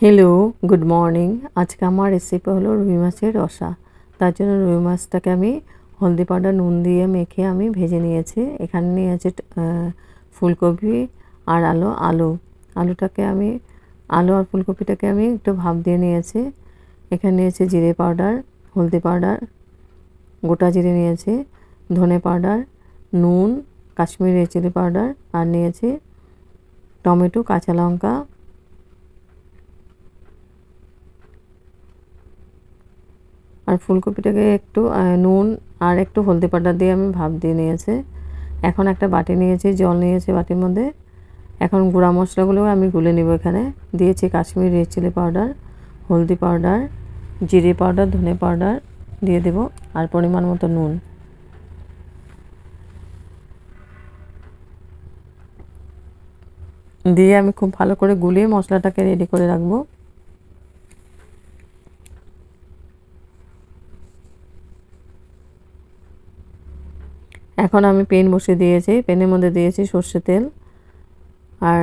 Hello good morning আজকে আমার recipe হলো রুই মাছের রসা। তার জন্য রুই মাছটাকে আমি হলদি পাউডার, নুন দিয়ে মেখে আমি ভেজে নিয়েছি। এখানে নিয়েছি ফুলকপি আর আলু আলু। আলুটাকে আমি, আলু আর ফুলকপিটাকে আমি একটু ভাপ দিয়ে নিয়েছি। এখানে নিয়েছি জিরে পাউডার, হলদি পাউডার, গোটা জিরে নিয়েছি, ধনে পাউডার, নুন, কাশ্মীরি চিলি পাউডার আর নিয়েছি টমেটো, কাঁচা লঙ্কা আর ফুলকপিটাকে একটু নুন আর একটু হলদি পাউডার দিয়ে আমি ভাপ দিয়ে নিয়েছি। এখন একটা বাটি নিয়েছি, জল নিয়েছি বাটির মধ্যে। এখন গুঁড়া মশলাগুলো আমি গুলে নেব এখানে। দিয়েছি কাশ্মীরি রেড চিলি পাউডার, হলদি পাউডার, জিরে পাউডার, ধনে পাউডার দিয়ে দেব আর পরিমাণ মতো নুন। দিয়ে আমি খুব ভালো করে গুলিয়ে মশলাটাকে রেডি করে রাখব। এখন আমি পেন বসিয়ে দিয়েছি, পেনের মধ্যে দিয়েছি সর্ষে তেল। আর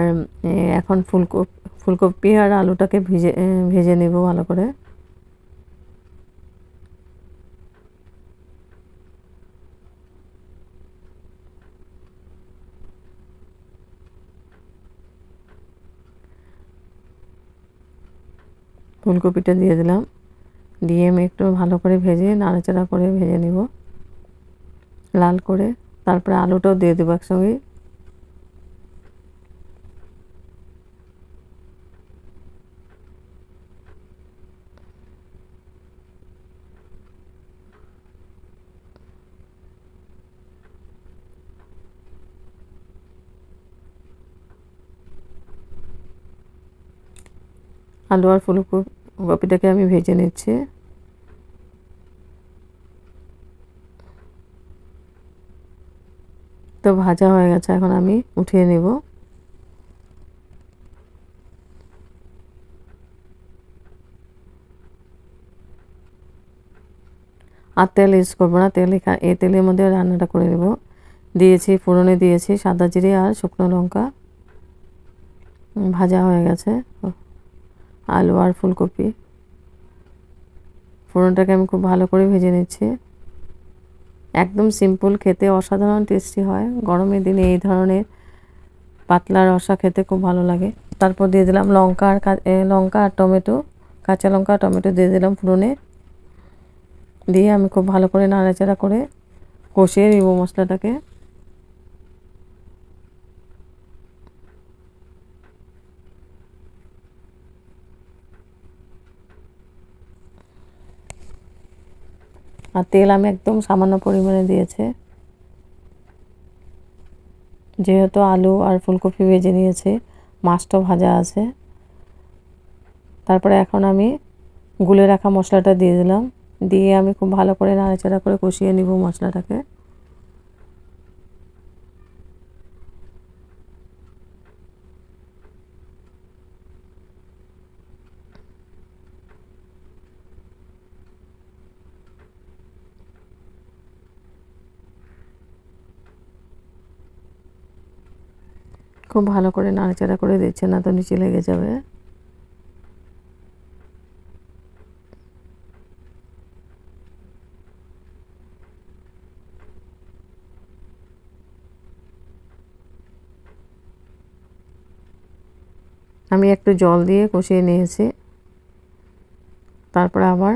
এখন ফুলকপি ফুলকপি আর আলুটাকে ভিজে ভেজে নেব ভালো করে। ফুলকপিটা দিয়ে দিলাম। দিয়ে আমি একটু ভালো করে ভেজে, নাড়াচাড়া করে ভেজে নিব। লাল করে তারপরে আলুটাও দিয়ে দেবো একসঙ্গে। আলু আর ফুলকপিটাকে আমি ভেজে নিচ্ছি। তো ভাজা হয়ে গেছে, এখন আমি উঠিয়ে নেব। আর তেল ইউজ করব না, তেল এই তেলের মধ্যে রান্নাটা করে নেব। দিয়েছি, ফোড়নে দিয়েছি সাদা জিরে আর শুকনো লঙ্কা। ভাজা হয়ে গেছে। আলু আর ফুলকপি। ফোড়নটাকে আমি খুব ভালো করে ভেজে নিচ্ছি। একদম সিম্পল খেতে অসাধারণ টেস্টি হয়। গরমের দিনে এই ধরনের পাতলা রসা খেতে খুব ভালো লাগে। তারপর দিয়ে দিলাম লঙ্কা আর লঙ্কা আর টমেটো, কাঁচা লঙ্কা টমেটো দিয়ে দিলাম ফুরনে। দিয়ে আমি খুব ভালো করে নাড়াচাড়া করে কষিয়ে নিব মশলাটাকে। আর তেল আমি একদম সামান্য পরিমাণে দিয়েছে। যেহেতু আলু আর ফুলকপি ভেজে নিয়েছে, মাছটা ভাজা আছে। তারপরে এখন আমি গুলে রাখা মশলাটা দিয়ে দিলাম। দিয়ে আমি খুব ভালো করে নাড়াচাড়া করে কষিয়ে নিব মশলাটাকে। খুব ভালো করে নাড়াচাড়া করে দিচ্ছে না তো নিচে লেগে যাবে। আমি একটু জল দিয়ে কষিয়ে নিয়েছি। তারপরে আবার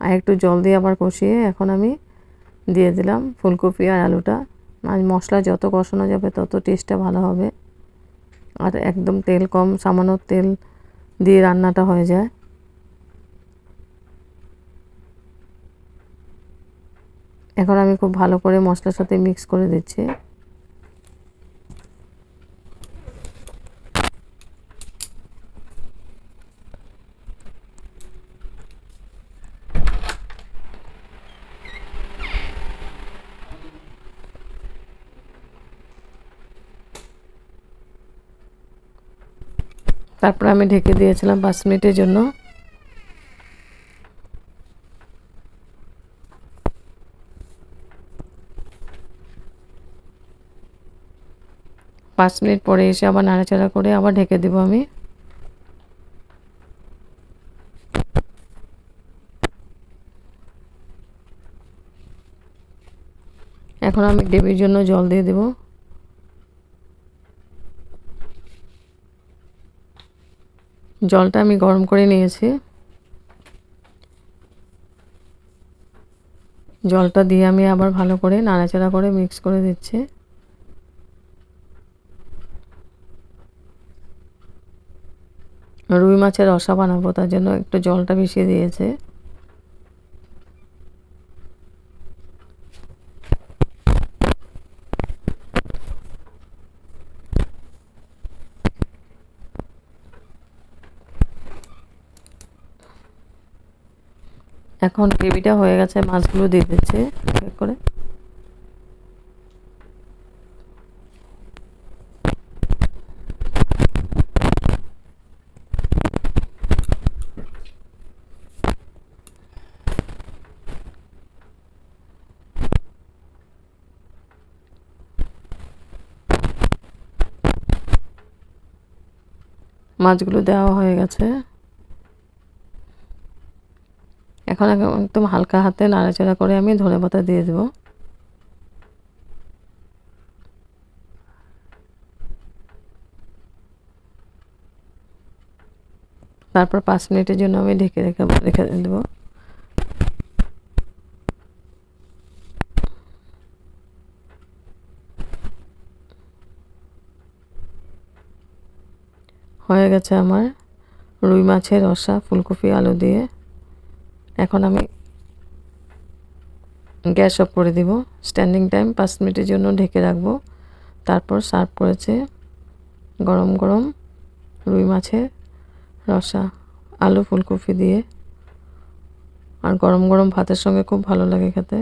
আর একটু জল দিয়ে আবার কষিয়ে এখন আমি দিয়ে দিলাম ফুলকপি আর আলুটা। আর মশলা যত কষানো যাবে তত টেস্টটা ভালো হবে। আর একদম তেল কম, সামান্য তেল দিয়ে রান্নাটা হয়ে যায়। এখন আমি খুব ভালো করে মশলার সাথে মিক্স করে দিচ্ছি। তারপর আমি ঢেকে দিয়েছিলাম পাঁচ মিনিটের জন্য। পাঁচ মিনিট পরে এসে আবার নাড়াচাড়া করে আবার ঢেকে দেবো আমি। এখন আমি গ্রেভির জন্য জল দিয়ে দেবো। জলটা আমি গরম করে নিয়েছি। জলটা দিয়ে আমি আবার ভালো করে নাড়াচাড়া করে মিক্স করে দিচ্ছি। রুই মাছের রসা বানাবো, তার জন্য একটু জলটা মিশিয়ে দিয়েছে। এখন গ্রেভিটা হয়ে গেছে মাছগুলো দিয়ে দিচ্ছি করে। মাছগুলো দেওয়া হয়ে গেছে। এখন একদম হালকা হাতে নাড়াচাড়া করে আমি ধনে পাতা দিয়ে দেবো। তারপর পাঁচ মিনিটের জন্য আমি ঢেকে রেখে রেখে দেবো। হয়ে গেছে আমার রুই মাছের রসা, ফুলকপি, আলু দিয়ে। এখন আমি গ্যাস অফ করে দিব। স্ট্যান্ডিং টাইম পাঁচ মিনিটের জন্য ঢেকে রাখব। তারপর সার্ভ করেছে গরম গরম রুই মাছের রসা, আলু ফুলকপি দিয়ে। আর গরম গরম ভাতের সঙ্গে খুব ভালো লাগে খেতে।